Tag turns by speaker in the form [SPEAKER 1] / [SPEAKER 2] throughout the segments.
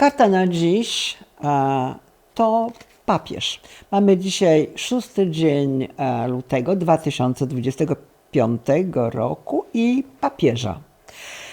[SPEAKER 1] Karta na dziś e, to papież. Mamy dzisiaj szósty dzień e, lutego 2025 roku i papieża.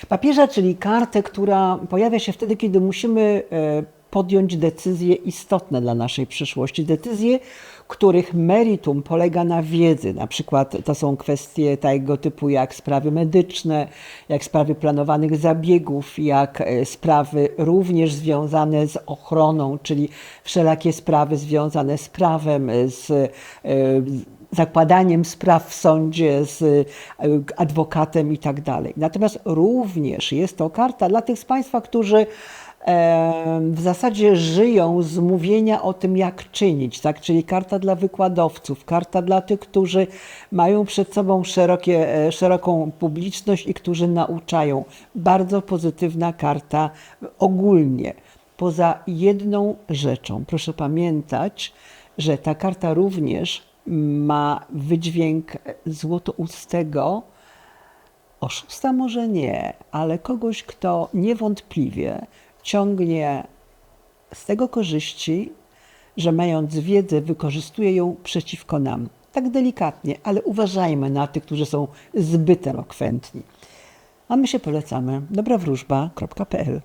[SPEAKER 1] Papieża, czyli kartę, która pojawia się wtedy, kiedy musimy e, podjąć decyzje istotne dla naszej przyszłości. Decyzje, których meritum polega na wiedzy. Na przykład to są kwestie tego typu jak sprawy medyczne, jak sprawy planowanych zabiegów, jak e, sprawy również związane z ochroną, czyli wszelakie sprawy związane z prawem, z e, zakładaniem spraw w sądzie z e, adwokatem i tak dalej. Natomiast również jest to karta dla tych z Państwa, którzy e, w zasadzie żyją z mówienia o tym, jak czynić, tak? czyli karta dla wykładowców, karta dla tych, którzy mają przed sobą szerokie, e, szeroką publiczność i którzy nauczają. Bardzo pozytywna karta ogólnie. Poza jedną rzeczą, proszę pamiętać, że ta karta również ma wydźwięk złotoustego, oszusta może nie, ale kogoś, kto niewątpliwie ciągnie z tego korzyści, że mając wiedzę, wykorzystuje ją przeciwko nam. Tak delikatnie, ale uważajmy na tych, którzy są zbyt elokwentni. A my się polecamy. dobrawróżba.pl